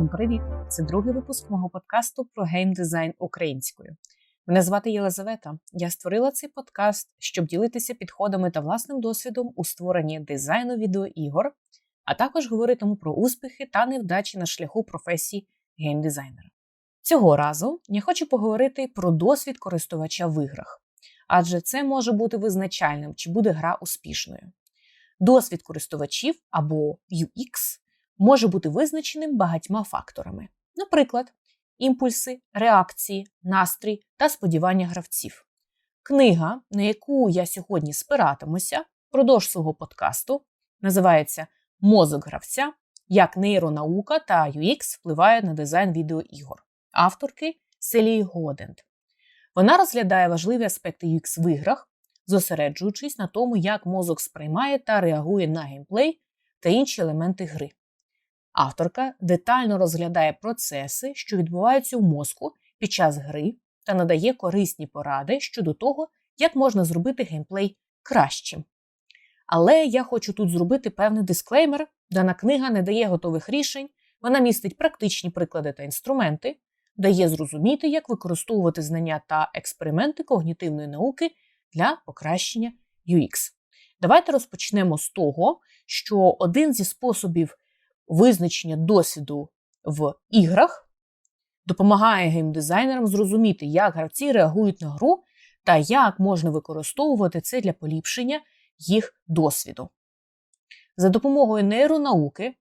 Всім привіт! Це другий випуск мого подкасту про геймдизайн українською. Мене звати Єлизавета. Я створила цей подкаст, щоб ділитися підходами та власним досвідом у створенні дизайну відеоігор, а також говоритиму про успіхи та невдачі на шляху професії геймдизайнера. Цього разу я хочу поговорити про досвід користувача в іграх, адже це може бути визначальним, чи буде гра успішною. Досвід користувачів або UX може бути визначеним багатьма факторами, наприклад, імпульси, реакції, настрій та сподівання гравців. Книга, на яку я сьогодні спиратимуся впродовж свого подкасту, називається Мозок гравця, як нейронаука та UX впливає на дизайн відеоігор, авторки Селії Годент. Вона розглядає важливі аспекти UX в іграх, зосереджуючись на тому, як мозок сприймає та реагує на геймплей та інші елементи гри. Авторка детально розглядає процеси, що відбуваються у мозку під час гри, та надає корисні поради щодо того, як можна зробити геймплей кращим. Але я хочу тут зробити певний дисклеймер, дана книга не дає готових рішень, вона містить практичні приклади та інструменти, дає зрозуміти, як використовувати знання та експерименти когнітивної науки для покращення UX. Давайте розпочнемо з того, що один зі способів визначення досвіду в іграх допомагає геймдизайнерам зрозуміти, як гравці реагують на гру та як можна використовувати це для поліпшення їх досвіду. За допомогою нейронауки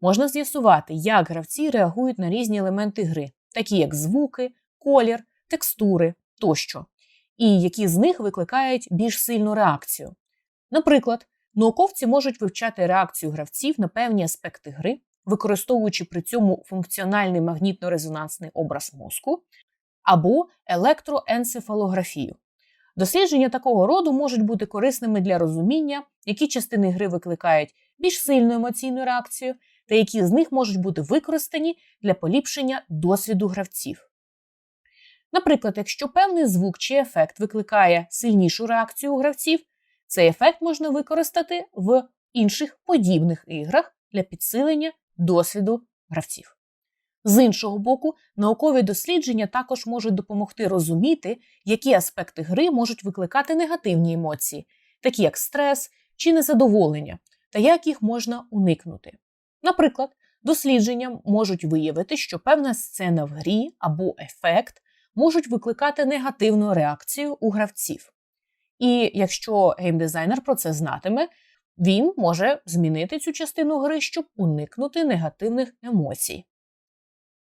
можна з'ясувати, як гравці реагують на різні елементи гри, такі як звуки, колір, текстури тощо, і які з них викликають більш сильну реакцію. Наприклад, Науковці можуть вивчати реакцію гравців на певні аспекти гри, використовуючи при цьому функціональний магнітно-резонансний образ мозку або електроенцефалографію. Дослідження такого роду можуть бути корисними для розуміння, які частини гри викликають більш сильну емоційну реакцію, та які з них можуть бути використані для поліпшення досвіду гравців. Наприклад, якщо певний звук чи ефект викликає сильнішу реакцію у гравців, цей ефект можна використати в інших подібних іграх для підсилення досвіду гравців. З іншого боку, наукові дослідження також можуть допомогти розуміти, які аспекти гри можуть викликати негативні емоції, такі як стрес чи незадоволення, та як їх можна уникнути. Наприклад, дослідження можуть виявити, що певна сцена в грі або ефект можуть викликати негативну реакцію у гравців. І якщо геймдизайнер про це знатиме, він може змінити цю частину гри, щоб уникнути негативних емоцій.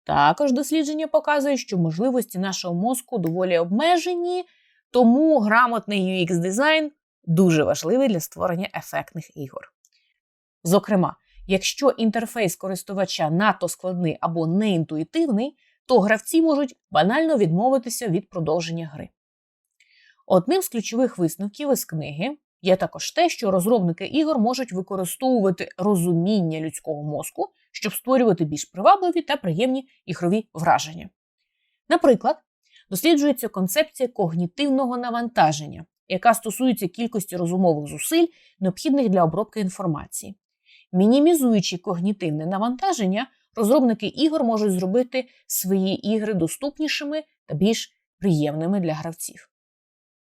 Також дослідження показує, що можливості нашого мозку доволі обмежені, тому грамотний UX дизайн дуже важливий для створення ефектних ігор. Зокрема, якщо інтерфейс користувача надто складний або неінтуїтивний, то гравці можуть банально відмовитися від продовження гри. Одним з ключових висновків із книги є також те, що розробники ігор можуть використовувати розуміння людського мозку, щоб створювати більш привабливі та приємні ігрові враження. Наприклад, досліджується концепція когнітивного навантаження, яка стосується кількості розумових зусиль, необхідних для обробки інформації. Мінімізуючи когнітивне навантаження, розробники ігор можуть зробити свої ігри доступнішими та більш приємними для гравців.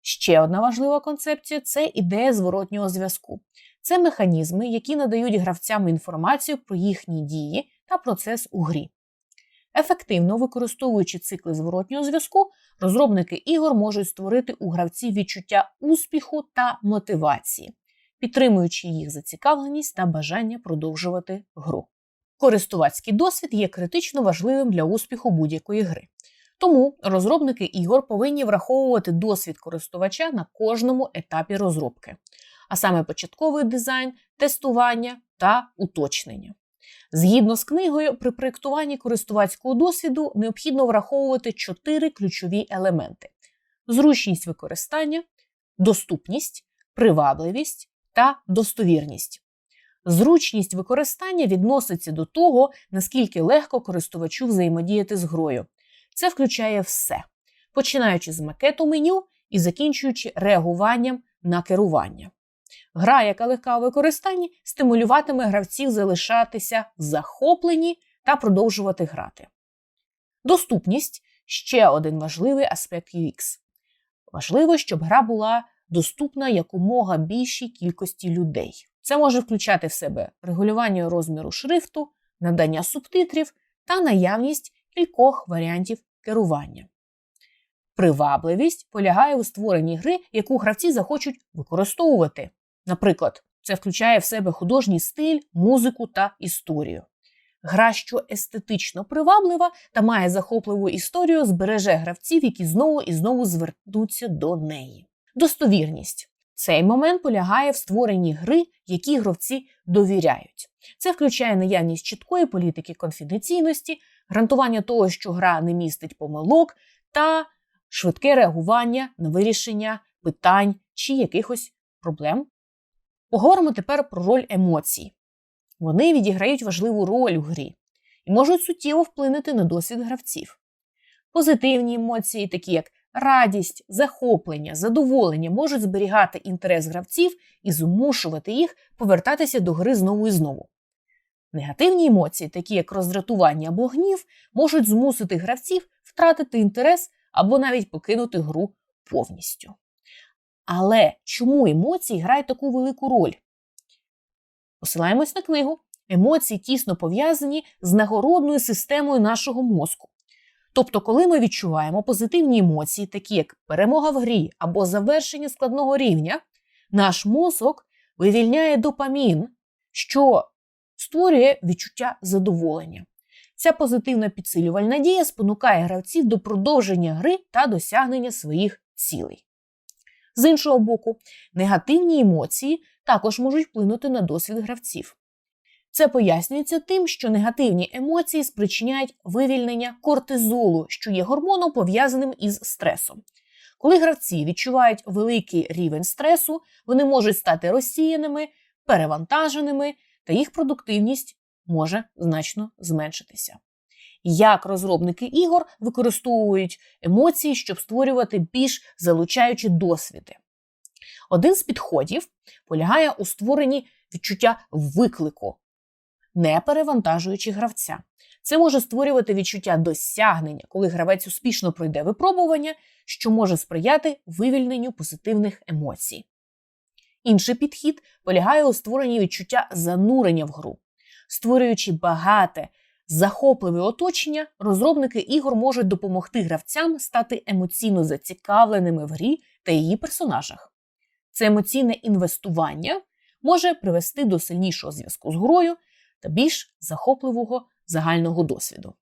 Ще одна важлива концепція це ідея зворотнього зв'язку. Це механізми, які надають гравцям інформацію про їхні дії та процес у грі. Ефективно використовуючи цикли зворотнього зв'язку, розробники ігор можуть створити у гравців відчуття успіху та мотивації, підтримуючи їх зацікавленість та бажання продовжувати гру. Користувацький досвід є критично важливим для успіху будь-якої гри. Тому розробники ігор повинні враховувати досвід користувача на кожному етапі розробки, а саме початковий дизайн, тестування та уточнення. Згідно з книгою, при проєктуванні користувацького досвіду необхідно враховувати чотири ключові елементи: зручність використання, доступність, привабливість та достовірність. Зручність використання відноситься до того, наскільки легко користувачу взаємодіяти з грою. Це включає все, починаючи з макету меню і закінчуючи реагуванням на керування. Гра, яка легка у використанні, стимулюватиме гравців залишатися захоплені та продовжувати грати. Доступність ще один важливий аспект UX. Важливо, щоб гра була доступна якомога більшій кількості людей. Це може включати в себе регулювання розміру шрифту, надання субтитрів та наявність кількох варіантів керування. Привабливість полягає у створенні гри, яку гравці захочуть використовувати. Наприклад, це включає в себе художній стиль, музику та історію. Гра, що естетично приваблива та має захопливу історію, збереже гравців, які знову і знову звернуться до неї. Достовірність. Цей момент полягає в створенні гри, які гравці довіряють. Це включає наявність чіткої політики конфіденційності, гарантування того, що гра не містить помилок, та швидке реагування на вирішення питань чи якихось проблем. Поговоримо тепер про роль емоцій. Вони відіграють важливу роль у грі і можуть суттєво вплинути на досвід гравців. Позитивні емоції, такі як радість, захоплення, задоволення, можуть зберігати інтерес гравців і змушувати їх повертатися до гри знову і знову. Негативні емоції, такі як роздратування або гнів, можуть змусити гравців втратити інтерес або навіть покинути гру повністю. Але чому емоції грають таку велику роль? Посилаємось на книгу. Емоції тісно пов'язані з нагородною системою нашого мозку. Тобто, коли ми відчуваємо позитивні емоції, такі як перемога в грі або завершення складного рівня, наш мозок вивільняє допамін, що створює відчуття задоволення. Ця позитивна підсилювальна дія спонукає гравців до продовження гри та досягнення своїх цілей. З іншого боку, негативні емоції також можуть вплинути на досвід гравців. Це пояснюється тим, що негативні емоції спричиняють вивільнення кортизолу, що є гормоном пов'язаним із стресом. Коли гравці відчувають великий рівень стресу, вони можуть стати розсіяними, перевантаженими, та їх продуктивність може значно зменшитися. Як розробники ігор використовують емоції, щоб створювати більш залучаючі досвіди? Один з підходів полягає у створенні відчуття виклику, не перевантажуючи гравця. Це може створювати відчуття досягнення, коли гравець успішно пройде випробування, що може сприяти вивільненню позитивних емоцій. Інший підхід полягає у створенні відчуття занурення в гру. Створюючи багате, захопливе оточення, розробники ігор можуть допомогти гравцям стати емоційно зацікавленими в грі та її персонажах. Це емоційне інвестування може привести до сильнішого зв'язку з грою та більш захопливого загального досвіду.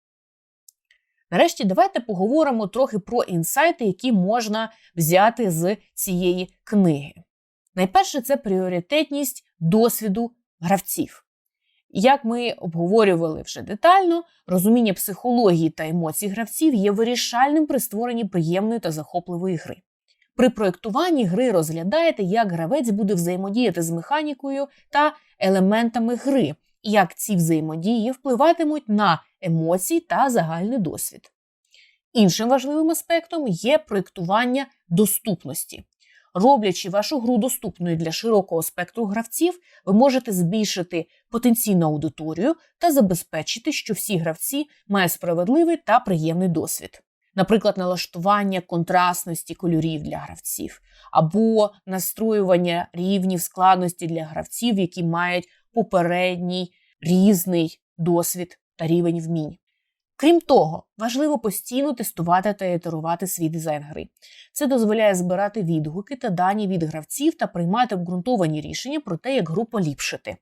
Нарешті давайте поговоримо трохи про інсайти, які можна взяти з цієї книги. Найперше, це пріоритетність досвіду гравців. Як ми обговорювали вже детально, розуміння психології та емоцій гравців є вирішальним при створенні приємної та захопливої гри. При проєктуванні гри розглядаєте, як гравець буде взаємодіяти з механікою та елементами гри, як ці взаємодії впливатимуть на емоції та загальний досвід. Іншим важливим аспектом є проєктування доступності. Роблячи вашу гру доступною для широкого спектру гравців, ви можете збільшити потенційну аудиторію та забезпечити, що всі гравці мають справедливий та приємний досвід. Наприклад, налаштування контрастності кольорів для гравців, або настроювання рівнів складності для гравців, які мають попередній різний досвід та рівень вмінь. Крім того, важливо постійно тестувати та ітерувати свій дизайн гри. Це дозволяє збирати відгуки та дані від гравців та приймати обґрунтовані рішення про те, як гру поліпшити.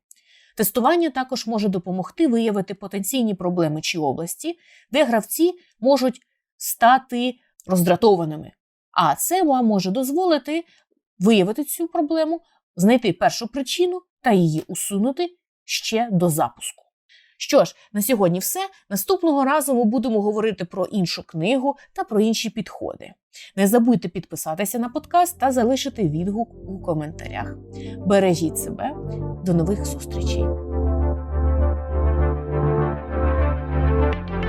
Тестування також може допомогти виявити потенційні проблеми чи області, де гравці можуть стати роздратованими. А це вам може дозволити виявити цю проблему, знайти першу причину та її усунути ще до запуску. Що ж, на сьогодні все. Наступного разу ми будемо говорити про іншу книгу та про інші підходи. Не забудьте підписатися на подкаст та залишити відгук у коментарях. Бережіть себе, до нових зустрічей!